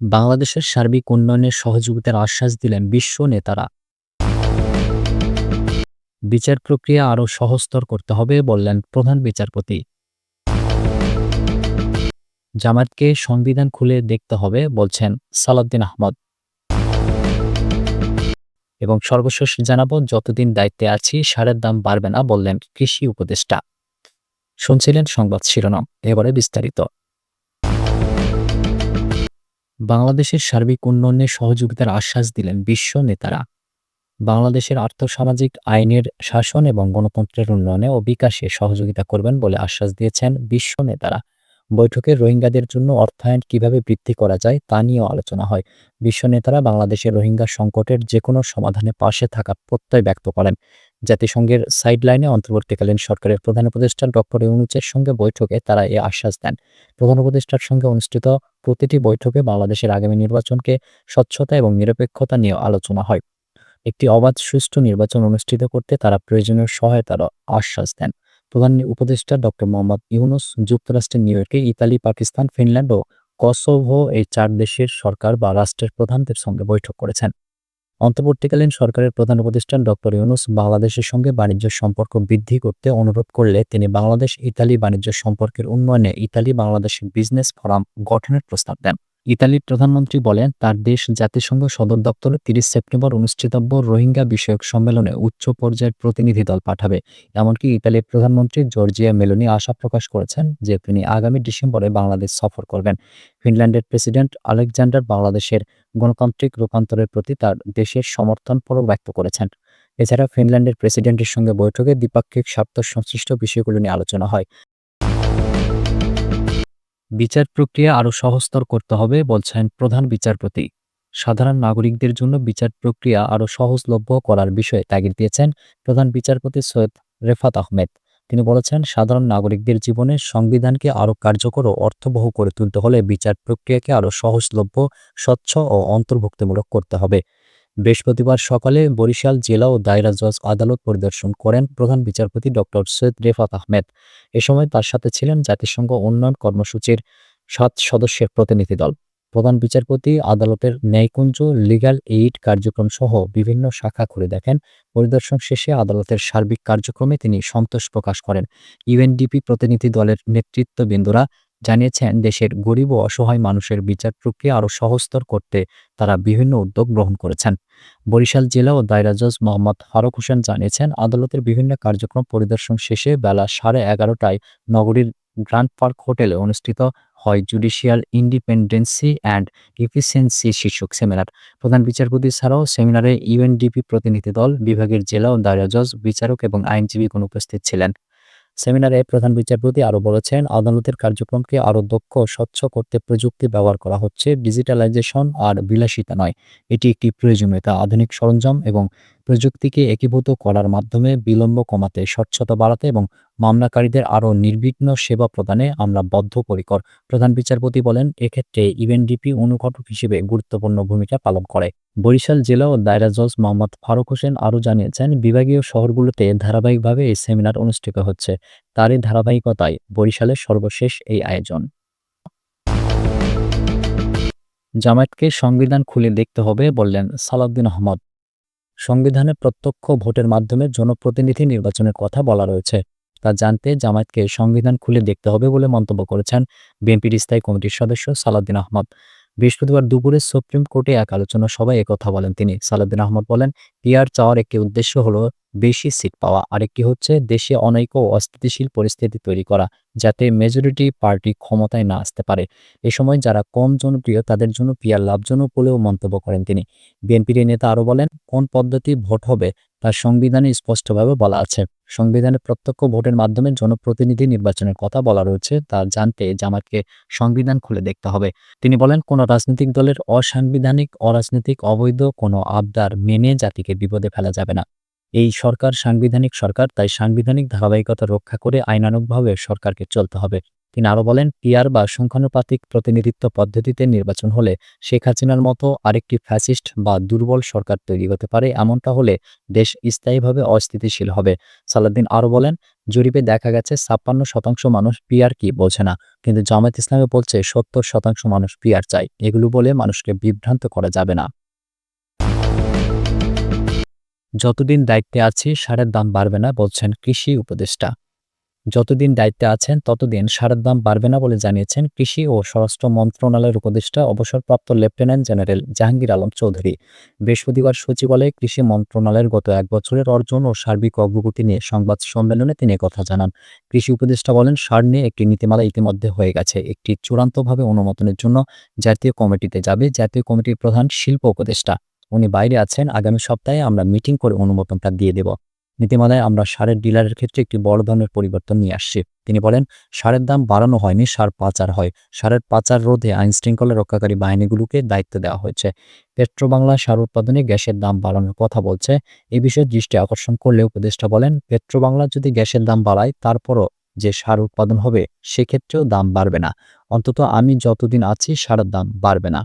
বাংলাদেশের সার্বিক উন্নয়নের সহযোগিতার আশ্বাস দিলেন বিশ্ব নেতারা। বিচার প্রক্রিয়া আরও সহজতর করতে হবে বললেন প্রধান বিচারপতি। জামাতকে সংবিধান খুলে দেখতে হবে বলছেন সালাউদ্দিন আহমদ। এবং সর্বশেষ জানাব, যতদিন দায়িত্বে আছি, সারের দাম বাড়বে না বললেন কৃষি উপদেষ্টা। শুনছিলেন সংবাদ শিরোনাম, এবারে বিস্তারিত। বাংলাদেশের সার্বিক উন্নয়নে সহযোগিতার আশ্বাস দিলেন বিশ্ব নেতারা। বাংলাদেশের আর্থসামাজিক আইনের শাসন এবং গণতন্ত্রের উন্নয়নে ও বিকাশে সহযোগিতা করবেন বলে আশ্বাস দিয়েছেন বিশ্ব নেতারা। বৈঠকে রোহিঙ্গাদের জন্য অর্থায়ন কীভাবে বৃদ্ধি করা যায় তা নিয়েও আলোচনা হয়। বিশ্ব নেতারা বাংলাদেশের রোহিঙ্গা সংকটের যে কোনো সমাধানে পাশে থাকার প্রত্যয় ব্যক্ত করেন। জাতিসংঘের সাইডলাইনে অন্তর্বর্তীকালীন সরকারের প্রধান উপদেষ্টা ডক্টর ইউনুসের সঙ্গে বৈঠকে তারা এ আশ্বাস দেন। প্রধান উপদেষ্টার সঙ্গে অনুষ্ঠিত প্রতিটি বৈঠকে বাংলাদেশের আগামী নির্বাচনকে স্বচ্ছতা এবং নিরপেক্ষতা নিয়ে আলোচনা হয়। একটি অবাধ সুষ্ঠু নির্বাচন অনুষ্ঠিত করতে তারা প্রয়োজনীয় সহায়তার আশ্বাস দেন। প্রধান উপদেষ্টা ডক্টর মোহাম্মদ ইউনুস যুক্তরাষ্ট্রের নিউ ইয়র্কে ইতালি, পাকিস্তান, ফিনল্যান্ড ও কসোভো এই চার দেশের সরকার বা রাষ্ট্রের প্রধানদের সঙ্গে বৈঠক করেছেন। অন্তর্বর্তীকালীন সরকারের প্রধান উপদেষ্টা ডক্টর ইউনুস বাংলাদেশের সঙ্গে বাণিজ্য সম্পর্ক বৃদ্ধি করতে অনুরোধ করলে তিনি বাংলাদেশ ইতালি বাণিজ্য সম্পর্কের উন্নয়নে ইতালি বাংলাদেশ বিজনেস ফোরাম গঠনের প্রস্তাব দেন। ইতালির প্রধানমন্ত্রী বলেন, তার দেশ জাতিসংঘ সদর দপ্তরে তিরিশ সেপ্টেম্বর অনুষ্ঠিতব্য রোহিঙ্গা বিষয়ক সম্মেলনে উচ্চ পর্যায়ের প্রতিনিধি দল পাঠাবে। এমনকি ইতালির প্রধানমন্ত্রী জর্জিয়া মেলোনি আশা প্রকাশ করেছেন যে তিনি আগামী ডিসেম্বরে বাংলাদেশ সফর করবেন। ফিনল্যান্ডের প্রেসিডেন্ট আলেকজান্ডার বাংলাদেশের গণতান্ত্রিক রূপান্তরের প্রতি তার দেশের সমর্থন পরও ব্যক্ত করেছেন। এছাড়া ফিনল্যান্ডের প্রেসিডেন্টের সঙ্গে বৈঠকে দ্বিপাক্ষিক স্বার্থ সংশ্লিষ্ট বিষয়গুলো নিয়ে আলোচনা হয়। বিচার প্রক্রিয়া আরও সহজতর করতে হবে, বলছেন প্রধান বিচারপতি। সাধারণ নাগরিকদের জন্য বিচার প্রক্রিয়া আরও সহজলভ্য করার বিষয়ে তাগিদ দিয়েছেন প্রধান বিচারপতি সৈয়দ রেফাত আহমেদ। তিনি বলেছেন, সাধারণ নাগরিকদের জীবনে সংবিধানকে আরও কার্যকর ও অর্থবহ করে তুলতে হলে বিচার প্রক্রিয়াকে আরও সহজলভ্য, স্বচ্ছ ও অন্তর্ভুক্তিমূলক করতে হবে। বৃহস্পতিবার সকালে বরিশাল জেলা ও দায়রা জজ আদালত পরিদর্শন করেন প্রধান বিচারপতি ডক্টর সৈয়দ রেফাত আহমেদ। এ সময় তার সাথে ছিলেন জাতিসংঘ উন্নয়ন কর্মসূচির সাত সদস্যের প্রতিনিধি দল। প্রধান বিচারপতি আদালতের ন্যায়কুঞ্জ, লিগ্যাল এইড কার্যক্রম সহ বিভিন্ন শাখা খুলে দেখেন। পরিদর্শন শেষে আদালতের সার্বিক কার্যক্রমে তিনি সন্তোষ প্রকাশ করেন। ইউএনডিপি প্রতিনিধি দলের নেতৃত্ববৃন্দরা জানিয়েছেন, দেশের গরিব ও অসহায় মানুষের বিচার প্রক্রিয়া আরও সহজতর করতে তারা বিভিন্ন উদ্যোগ গ্রহণ করেছেন। বরিশাল জেলা ও দায়রা জজ মোহাম্মদ ফারুক হোসেন জানিয়েছেন, আদালতের বিভিন্ন কার্যক্রম পরিদর্শন শেষে বেলা সাড়ে এগারোটায় নগরীর গ্র্যান্ড পার্ক হোটেলে অনুষ্ঠিত হয় জুডিশিয়াল ইন্ডিপেন্ডেন্সি অ্যান্ড ইফিসিয়েন্সি শীর্ষক সেমিনার। প্রধান বিচারপতি ছাড়াও সেমিনারে ইউএনডিপি প্রতিনিধি দল, বিভাগের জেলা ও দায়রা জজ, বিচারক এবং আইনজীবীগণ উপস্থিত ছিলেন। সেমিনারে প্রধান বিচারপতি আরও বলেছেন, আদালতের কার্যক্রমকে আরও দক্ষ, স্বচ্ছ করতে প্রযুক্তি ব্যবহার করা হচ্ছে, ডিজিটালাইজেশন আর বিলাসিতা নয়। এটি একটি প্রয়োজনীয়তা, আধুনিক সরঞ্জাম এবং প্রযুক্তিকে একীভূত করার মাধ্যমে বিলম্ব কমাতে, স্বচ্ছতা বাড়াতে এবং মামলাকারীদের আরও নির্বিঘ্ন সেবা প্রদানে আমরা বদ্ধপরিকর। প্রধান বিচারপতি বলেন, এক্ষেত্রে ইউএনডিপি অনুঘটক হিসেবে গুরুত্বপূর্ণ ভূমিকা পালন করে। বরিশাল জেলা ও দায়রা জজ মোহাম্মদ ফারুক হোসেন আরও জানিয়েছেন, বিভাগীয় শহরগুলোতে ধারাবাহিকভাবে এই সেমিনার অনুষ্ঠিত হচ্ছে। তারই ধারাবাহিকতায় বরিশালের সর্বশেষ এই আয়োজন। জামায়াতকে সংবিধান খুলে দেখতে হবে বললেন সালাউদ্দিন আহমদ। সংবিধানে প্রত্যক্ষ ভোটের মাধ্যমে জনপ্রতিনিধি নির্বাচনের কথা বলা রয়েছে। তা জানতে জামায়াতকে সংবিধান খুলে দেখতে হবে বলে মন্তব্য করেছেন বিএনপির স্থায়ী কমিটির সদস্য সালাউদ্দিন আহমদ। বৃহস্পতিবার দুপুরে সুপ্রিম কোর্টে এক আলোচনা সভায় একথা বলেন তিনি। সালাউদ্দিন আহমদ বলেন পিআর চাওয়ার একটি উদ্দেশ্য হলো বেশি সিট পাওয়া। আরেকটি হচ্ছে দেশে অনৈক্য ও অস্থিতিশীল পরিস্থিতি তৈরি করা, যাতে মেজরিটি পার্টি ক্ষমতায় না আসতে পারে। এ সময় যারা কম জনপ্রিয়, তাদের জন্য পিয়ার লাভজনক বলেও মন্তব্য করেন তিনি। বিএনপির নেতা আরও বলেন, কোন পদ্ধতি ভোট হবে তার সংবিধানে স্পষ্টভাবে বলা আছে। সংবিধানে প্রত্যক্ষ ভোটের মাধ্যমে জনপ্রতিনিধি নির্বাচনের কথা বলা রয়েছে, তা জানতে জামাতকে সংবিধান খুলে দেখতে হবে। তিনি বলেন, কোনো রাজনৈতিক দলের অসাংবিধানিক, অরাজনৈতিক, অবৈধ কোনো আবদার মেনে জাতিকে বিপদে ফেলা যাবে না। এই সরকার সাংবিধানিক সরকার, তাই সাংবিধানিক ধারাবাহিকতা রক্ষা করে আইনানুগভাবে সরকারকে চলতে হবে। তিনি আরও বলেন পিয়ার বা সংখ্যানুপাতিক প্রতিনিধিত্ব পদ্ধতিতে নির্বাচন হলে শেখ হাসিনার মতো আরেকটি ফ্যাসিস্ট বা দুর্বল সরকার তৈরি হতে পারে, এমনটা হলে দেশ স্থায়ীভাবে অস্থিতিশীল হবে। সালাদ্দিন আরও বলেন, জরিপে দেখা গেছে, ছাপ্পান্ন শতাংশ মানুষ পিয়ার কি বোঝে না, কিন্তু জামায়াত ইসলামে বলছে, সত্তর শতাংশ মানুষ পিয়ার চায়। এগুলো বলে মানুষকে বিভ্রান্ত করা যাবে না। যতদিন দায়িত্বে আছি, সারের দাম বাড়বে না, বলছেন কৃষি উপদেষ্টা। যতদিন দায়িত্বে আছেন, ততদিন সারের দাম বাড়বে না বলে জানিয়েছেন কৃষি ও স্বরাষ্ট্র মন্ত্রণালয়ের উপদেষ্টা, অবসরপ্রাপ্ত লেফটেন্যান্ট জেনারেল জাহাঙ্গীর আলম চৌধুরী। বৃহস্পতিবার সচিবালয়ে কৃষি মন্ত্রণালয়ের গত এক বছরের অর্জন ও সার্বিক অগ্রগতি নিয়ে সংবাদ সম্মেলনে তিনি কথা জানান। কৃষি উপদেষ্টা বলেন, সার নিয়ে একটি নীতিমালা ইতিমধ্যে হয়ে গেছে। একটি চূড়ান্তভাবে অনুমোদনের জন্য জাতীয় কমিটিতে যাবে। জাতীয় কমিটির প্রধান শিল্প উপদেষ্টা। উনি বাইরে আছেন, আগামী সপ্তাহে আমরা মিটিং করে অনুমোদনটা দিয়ে দেব। নীতিমালায় আমরা সারের ডিলারের ক্ষেত্রে একটি বড় ধরনের পরিবর্তন নিয়ে আসছি। তিনি বলেন, সারের দাম বাড়ানো হয়নি, সার পাচার হয়। সারের পাচার রোধে আইন শৃঙ্খলা রক্ষাকারী বাহিনীগুলোকে দায়িত্ব দেওয়া হয়েছে। পেট্রোবাংলা সার উৎপাদনে গ্যাসের দাম বাড়ানোর কথা বলছে। এ বিষয়ে দৃষ্টি আকর্ষণ করলে উপদেষ্টা বলেন, পেট্রোবাংলা যদি গ্যাসের দাম বাড়ায়, তারপরও যে সার উৎপাদন হবে, সেক্ষেত্রেও দাম বাড়বে না। অন্তত আমি যতদিন আছি, সারের দাম বাড়বে না।